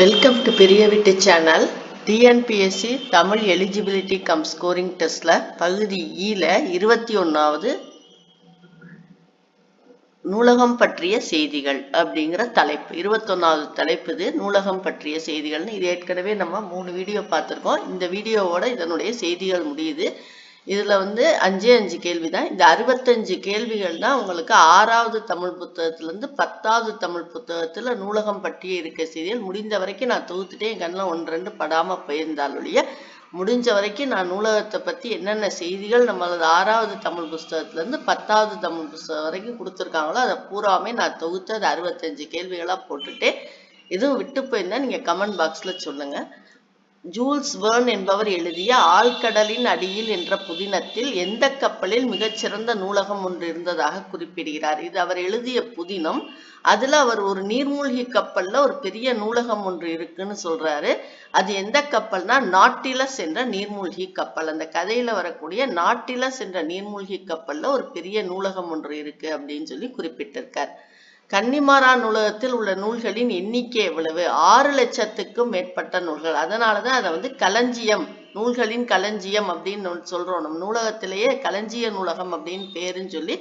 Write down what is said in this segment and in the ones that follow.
Welcome to பெரிய வீட்டு channel TNPSC Tamil eligibility cum scoring டெஸ்ட்டில் பகுதி e ஈல இருபத்தி ஒன்றாவது நூலகம் பற்றிய செய்திகள் அப்படிங்கிற தலைப்பு. இருபத்தொன்னாவது தலைப்பு இது நூலகம் பற்றிய செய்திகள்னு. இது ஏற்கனவே நம்ம மூணு வீடியோ பார்த்துருக்கோம். இந்த வீடியோவோட இதனுடைய செய்திகள் முடியுது. இதுல வந்து அஞ்சே அஞ்சு கேள்வி தான் இந்த அறுபத்தஞ்சு கேள்விகள் தான் உங்களுக்கு ஆறாவது தமிழ் புத்தகத்துல இருந்து பத்தாவது தமிழ் புத்தகத்துல நூலகம் பற்றிய இருக்க செய்திகள் முடிந்த வரைக்கும் நான் தொகுத்துட்டே என் கண்ணில் ஒன்று ரெண்டு படாம போயிருந்தால் ஒழிய முடிஞ்ச வரைக்கும் நான் நூலகத்தை பத்தி என்னென்ன செய்திகள் நம்மளது ஆறாவது தமிழ் புஸ்தகத்துல இருந்து பத்தாவது தமிழ் புஸ்தகம் வரைக்கும் கொடுத்துருக்காங்களோ அதை பூராமே நான் தொகுத்து அது அறுபத்தஞ்சு கேள்விகளாக போட்டுட்டேன். எதுவும் விட்டு போயிருந்தா நீங்க கமெண்ட் பாக்ஸ்ல சொல்லுங்க. ஜூல்ஸ் வேர்ன் என்பவர் எழுதிய ஆழ்கடலின் அடியில் என்ற புதினத்தில் எந்த கப்பலில் மிகச்சிறந்த நூலகம் ஒன்று இருந்ததாக குறிப்பிடுகிறார். இது அவர் எழுதிய புதினம். அதுல அவர் ஒரு நீர்மூழ்கி கப்பல்ல ஒரு பெரிய நூலகம் ஒன்று இருக்குன்னு சொல்றாரு. அது எந்த கப்பல்னா நாட்டிலஸ் என்ற நீர்மூழ்கி கப்பல். அந்த கதையில வரக்கூடிய நாட்டிலஸ் என்ற நீர்மூழ்கி கப்பல்ல ஒரு பெரிய நூலகம் ஒன்று இருக்கு அப்படின்னு சொல்லி குறிப்பிட்டிருக்கார். கன்னிமாரா நூலகத்தில் உள்ள நூல்களின் எண்ணிக்கை எவ்வளவு? ஆறு லட்சத்துக்கும் மேற்பட்ட நூல்கள். அதனாலதான் அதை வந்து களஞ்சியம் நூல்களின் களஞ்சியம் அப்படின்னு சொல்றோம். நம்ம நூலகத்திலேயே களஞ்சிய நூலகம் அப்படின்னு பேருன்னு சொல்லி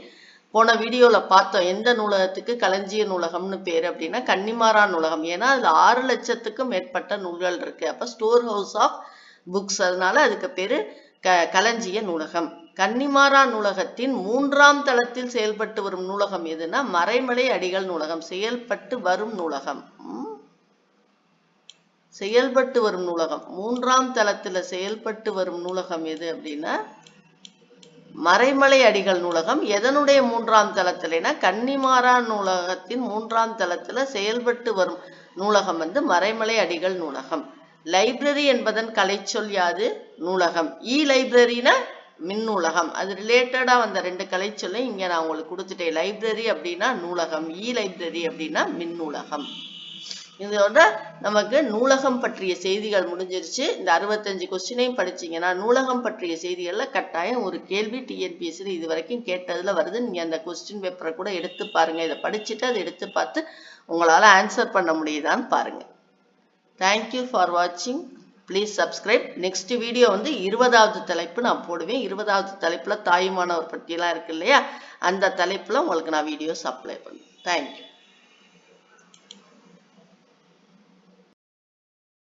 போன வீடியோல பார்த்தோம். எந்த நூலகத்துக்கு களஞ்சிய நூலகம்னு பேர் அப்படின்னா கன்னிமாரா நூலகம். ஏன்னா அதுல ஆறு லட்சத்துக்கும் மேற்பட்ட நூல்கள் இருக்கு. அப்ப ஸ்டோர் ஹவுஸ் ஆஃப் புக்ஸ். அதனால அதுக்கு பேரு க களஞ்சிய நூலகம். கன்னிமாரா நூலகத்தின் மூன்றாம் தளத்தில் செயல்பட்டு வரும் நூலகம் எதுனா மறைமலை அடிகள் நூலகம். செயல்பட்டு வரும் நூலகம். செயல்பட்டு வரும் நூலகம். மூன்றாம் தளத்துல செயல்பட்டு வரும் நூலகம் எது அப்படின்னா மறைமலை அடிகள் நூலகம். எதனுடைய மூன்றாம் தளத்துலனா கன்னிமாரா நூலகத்தின் மூன்றாம் தளத்துல செயல்பட்டு வரும் நூலகம் வந்து மறைமலை அடிகள் நூலகம். லைப்ரரி என்பதன் கலைச்சொல் யாது? நூலகம். இ லைப்ரரினா மின் நூலகம் அது ரிலேட்டடாக வந்த ரெண்டு கலைச்சொல்லை இங்கே நான் உங்களுக்கு கொடுத்துட்டேன். லைப்ரரி அப்படின்னா நூலகம். இ லைப்ரரி அப்படின்னா மின் நூலகம் இதோட நமக்கு நூலகம் பற்றிய செய்திகள் முடிஞ்சிருச்சு. இந்த அறுபத்தஞ்சு கொஸ்டினையும் படிச்சீங்கன்னா நூலகம் பற்றிய செய்திகளில் கட்டாயம் ஒரு கேள்வி டிஎன்பிஎஸ்சி இது வரைக்கும் கேட்டதில் வருது. நீங்கள் அந்த கொஸ்டின் பேப்பரை கூட எடுத்து பாருங்கள் இதை படிச்சுட்டு அதை எடுத்து பார்த்து உங்களால் ஆன்சர் பண்ண முடியுதான்னு பாருங்கள் தேங்க்யூ ஃபார் வாட்சிங் ப்ளீஸ் சப்ஸ்கிரைப் நெக்ஸ்ட் வீடியோ வந்து இருபதாவது தலைப்பு நான் போடுவேன். இருபதாவது தலைப்பில் தாயுமானவர் பற்றியெல்லாம் இருக்கு இல்லையா? அந்த தலைப்பில் உங்களுக்கு நான் வீடியோஸ் அப்ளை பண்ணுவேன். தேங்க்யூ